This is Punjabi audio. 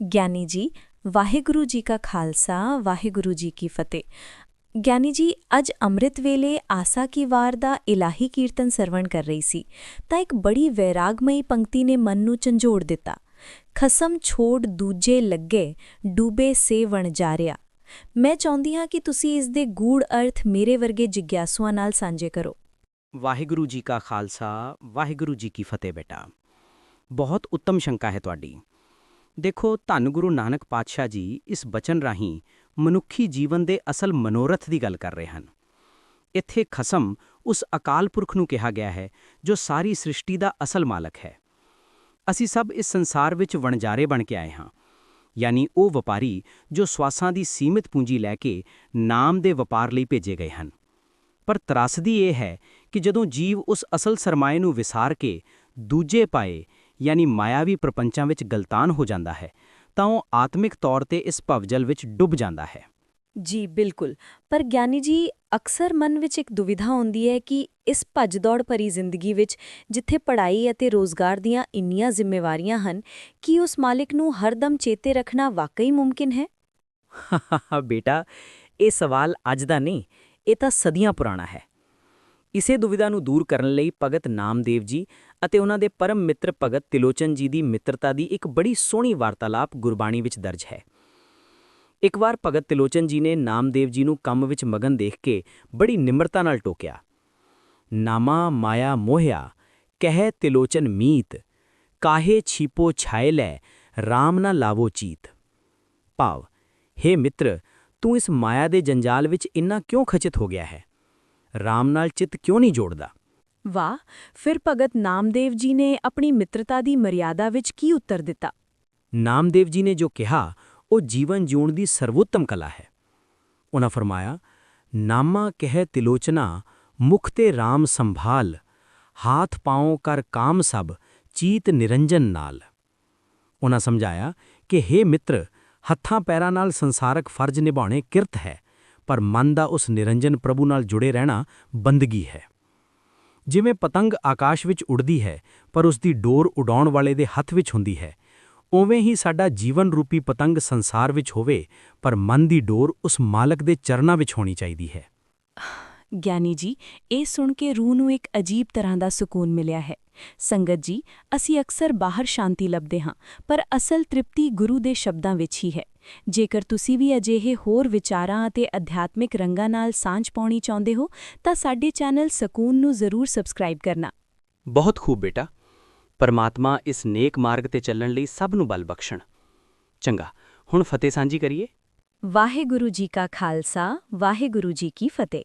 ਗਿਆਨੀ ਜੀ ਵਾਹਿਗੁਰੂ ਜੀ ਕਾ ਖਾਲਸਾ ਵਾਹਿਗੁਰੂ ਜੀ ਕੀ ਫਤਿਹ ਗਿਆਨੀ ਜੀ ਅੱਜ ਅੰਮ੍ਰਿਤ ਵੇਲੇ ਆਸਾ ਕੀ ਵਾਰ ਦਾ ਇਲਾਹੀ ਕੀਰਤਨ ਸਰਵਣ ਕਰ ਰਹੀ ਸੀ ਤਾਂ ਇੱਕ ਬੜੀ ਵੈਰਾਗਮਈ ਪੰਕਤੀ ਨੇ ਮਨ ਨੂੰ ਝੰਜੋੜ ਦਿੱਤਾ ਖਸਮ ਛੋੜ ਦੂਜੇ ਲੱਗੇ ਡੂਬੇ ਸੇ ਵਣ ਜਾਰਿਆ ਮੈਂ ਚਾਹੁੰਦੀ ਹਾਂ ਕਿ ਤੁਸੀਂ ਇਸ ਦੇ ਗੂੜ ਅਰਥ ਮੇਰੇ ਵਰਗੇ ਜਿਗਿਆਸੂਆਂ ਨਾਲ ਸਾਂਝੇ ਕਰੋ ਵਾਹਿਗੁਰੂ ਜੀ ਕਾ ਖਾਲਸਾ ਵਾਹਿਗੁਰੂ ਜੀ ਕੀ ਫਤਿਹ ਬੇਟਾ ਬਹੁਤ ਉੱਤਮ ਸ਼ੰਕਾ ਹੈ ਤੁਹਾਡੀ ਦੇਖੋ, ਧੰਨ ਗੁਰੂ ਨਾਨਕ ਪਾਤਸ਼ਾਹ ਜੀ ਇਸ ਬਚਨ ਰਾਹੀਂ ਮਨੁੱਖੀ ਜੀਵਨ ਦੇ ਅਸਲ ਮਨੋਰਥ ਦੀ ਗੱਲ ਕਰ ਰਹੇ ਹਨ। ਇੱਥੇ ਖਸਮ ਉਸ ਅਕਾਲ ਪੁਰਖ ਨੂੰ ਕਿਹਾ ਗਿਆ ਹੈ, ਜੋ ਸਾਰੀ ਸ੍ਰਿਸ਼ਟੀ ਦਾ ਅਸਲ ਮਾਲਕ ਹੈ। ਅਸੀਂ ਸਭ ਇਸ ਸੰਸਾਰ ਵਿੱਚ ਵਣਜਾਰੇ ਬਣ ਕੇ ਆਏ ਹਾਂ। ਯਾਨੀ ਉਹ ਵਪਾਰੀ ਜੋ ਸਵਾਸਾਂ ਦੀ ਸੀਮਿਤ ਪੂੰਜੀ ਲੈ ਕੇ ਨਾਮ ਦੇ ਵਪਾਰ ਲਈ ਭੇਜੇ ਗਏ ਹਨ। ਪਰ ਤਰਾਸਦੀ ਇਹ ਹੈ ਕਿ ਜਦੋਂ ਜੀਵ ਉਸ ਅਸਲ ਸਰਮਾਏ ਨੂੰ ਵਿਸਾਰ ਕੇ ਦੂਜੇ ਪਾਏ ਯਾਨੀ ਮਾਇਆਵੀ ਪ੍ਰਪੰਚਾਂ ਵਿੱਚ ਗਲਤਾਨ ਹੋ ਜਾਂਦਾ ਹੈ ਤਾਂ ਉਹ ਆਤਮਿਕ ਤੌਰ ਤੇ ਇਸ ਭਵਜਲ ਵਿੱਚ ਡੁੱਬ ਜਾਂਦਾ ਹੈ। ਜੀ ਬਿਲਕੁਲ। ਪਰ ਗਿਆਨੀ ਜੀ ਅਕਸਰ ਮਨ ਵਿੱਚ ਇੱਕ ਦੁਵਿਧਾ ਹੁੰਦੀ ਹੈ ਕਿ ਇਸ ਭੱਜ-ਦੌੜ ਭਰੀ ਜ਼ਿੰਦਗੀ ਵਿੱਚ ਜਿੱਥੇ ਪੜ੍ਹਾਈ ਅਤੇ ਰੋਜ਼ਗਾਰ ਦੀਆਂ ਇੰਨੀਆਂ ਜ਼ਿੰਮੇਵਾਰੀਆਂ ਹਨ ਕੀ ਉਸ ਮਾਲਿਕ ਨੂੰ ਹਰਦਮ ਚੇਤੇ ਰੱਖਣਾ ਵਾਕਈ ਮੁਮਕਿਨ ਹੈ? ਬੇਟਾ ਇਹ ਸਵਾਲ ਅੱਜ ਦਾ ਨਹੀਂ ਇਹ ਤਾਂ ਸਦੀਆਂ ਪੁਰਾਣਾ ਹੈ। ਇਸੇ ਦੁਵਿਧਾ ਨੂੰ ਦੂਰ ਕਰਨ ਲਈ ਭਗਤ ਨਾਮਦੇਵ ਜੀ ਅਤੇ ਉਹਨਾਂ ਦੇ ਪਰਮ ਮਿੱਤਰ ਭਗਤ ਤਿਲੋਚਨ ਜੀ ਦੀ ਮਿੱਤਰਤਾ ਦੀ ਇੱਕ ਬੜੀ ਸੋਹਣੀ ਵਾਰਤਾਲਾਪ ਗੁਰਬਾਣੀ ਵਿੱਚ ਦਰਜ ਹੈ। ਇੱਕ ਵਾਰ ਭਗਤ ਤਿਲੋਚਨ ਜੀ ਨੇ ਨਾਮਦੇਵ ਜੀ ਨੂੰ ਕੰਮ ਵਿੱਚ ਮਗਨ ਦੇਖ ਕੇ ਬੜੀ ਨਿਮਰਤਾ ਨਾਲ ਟੋਕਿਆ। ਨਾਮਾ ਮਾਇਆ ਮੋਹਿਆ, ਕਹਿ ਤਿਲੋਚਨ ਮੀਤ, ਕਾਹੇ ਛੀਪੋ ਛਾਏ ਲੈ RAM ਨਾ ਲਾਵੋ ਚੀਤ। ਭਾਵ हे ਮਿੱਤਰ, ਤੂੰ ਇਸ ਮਾਇਆ ਦੇ ਜੰਜਾਲ ਵਿੱਚ ਇੰਨਾ ਕਿਉਂ ਖਚਿਤ ਹੋ ਗਿਆ ਹੈ? RAM ਨਾਲ ਚਿੱਤ ਕਿਉਂ ਨਹੀਂ ਜੋੜਦਾ? ਵਾਹ ਫਿਰ ਭਗਤ ਨਾਮਦੇਵ ਜੀ ਨੇ ਆਪਣੀ ਮਿੱਤਰਤਾ ਦੀ ਮਰਿਆਦਾ ਵਿੱਚ ਕੀ ਉੱਤਰ ਦਿੱਤਾ? ਨਾਮਦੇਵ ਜੀ ਨੇ ਜੋ ਕਿਹਾ ਉਹ ਜੀਵਨ ਜਿਉਣ ਦੀ ਸਰਵੋਤਮ ਕਲਾ ਹੈ। ਉਹਨਾਂ ਫਰਮਾਇਆ ਨਾਮਾ ਕਹਿ ਤਿਲੋਚਨਾ ਮੁਖ ਤੇ RAM ਸੰਭਾਲ ਹਾਥ ਪਾਉ ਕਰ ਕਾਮ ਸਭ ਚੀਤ ਨਿਰੰਜਨ ਨਾਲ। ਉਹਨਾਂ ਸਮਝਾਇਆ ਕਿ हे ਮਿੱਤਰ ਹੱਥਾਂ ਪੈਰਾਂ ਨਾਲ ਸੰਸਾਰਕ ਫਰਜ਼ ਨਿਭਾਉਣੇ ਕਿਰਤ ਹੈ। ਪਰ ਮਨ ਦਾ ਉਸ ਨਿਰੰਜਨ ਪ੍ਰਭੂ ਨਾਲ ਜੁੜੇ ਰਹਿਣਾ ਬੰਦਗੀ ਹੈ। ਜਿਵੇਂ ਪਤੰਗ ਆਕਾਸ਼ ਵਿੱਚ ਉੱਡਦੀ ਹੈ, ਪਰ ਉਸ ਦੀ ਡੋਰ ਉਡਾਉਣ ਵਾਲੇ ਦੇ ਹੱਥ ਵਿੱਚ ਹੁੰਦੀ ਹੈ। ਉਵੇਂ ਹੀ ਸਾਡਾ ਜੀਵਨ ਰੂਪੀ ਪਤੰਗ ਸੰਸਾਰ ਵਿੱਚ ਹੋਵੇ, ਪਰ ਮਨ ਦੀ ਡੋਰ ਉਸ ਮਾਲਕ ਦੇ ਚਰਨਾਂ ਵਿੱਚ ਹੋਣੀ ਚਾਹੀਦੀ ਹੈ। ਗਿਆਨੀ ਜੀ, ਇਹ ਸੁਣ ਕੇ ਰੂਹ ਨੂੰ ਇੱਕ ਅਜੀਬ ਤਰ੍ਹਾਂ ਦਾ ਸਕੂਨ ਮਿਲਿਆ ਹੈ। ਸੰਗਤ ਜੀ, ਅਸੀਂ ਅਕਸਰ ਬਾਹਰ ਸ਼ਾਂਤੀ ਲੱਭਦੇ ਹਾਂ, ਪਰ ਅਸਲ ਤ੍ਰਿਪਤੀ ਗੁਰੂ ਦੇ ਸ਼ਬਦਾਂ ਵਿੱਚ ਹੀ ਹੈ। ਜੇਕਰ ਤੁਸੀਂ ਵੀ ਅਜਿਹੇ ਹੋਰ ਵਿਚਾਰਾਂ ਅਤੇ ਅਧਿਆਤਮਿਕ ਰੰਗਾਂ ਨਾਲ ਸਾਂਝ ਪਾਉਣੀ ਚਾਹੁੰਦੇ ਹੋ ਤਾਂ ਸਾਡੇ ਚੈਨਲ ਸਕੂਨ ਨੂੰ ਜ਼ਰੂਰ ਸਬਸਕ੍ਰਾਈਬ ਕਰਨਾ। ਬਹੁਤ ਖੂਬ ਬੇਟਾ। ਪਰਮਾਤਮਾ ਇਸ ਨੇਕ ਮਾਰਗ ਤੇ ਚੱਲਣ ਲਈ ਸਭ ਨੂੰ ਬਲ ਬਖਸ਼ਣ। ਚੰਗਾ ਹੁਣ ਫਤਿਹ ਸਾਂਝੀ ਕਰੀਏ? ਵਾਹਿਗੁਰੂ ਜੀ ਕਾ ਖਾਲਸਾ ਵਾਹਿਗੁਰੂ ਜੀ ਕੀ ਫਤਿਹ।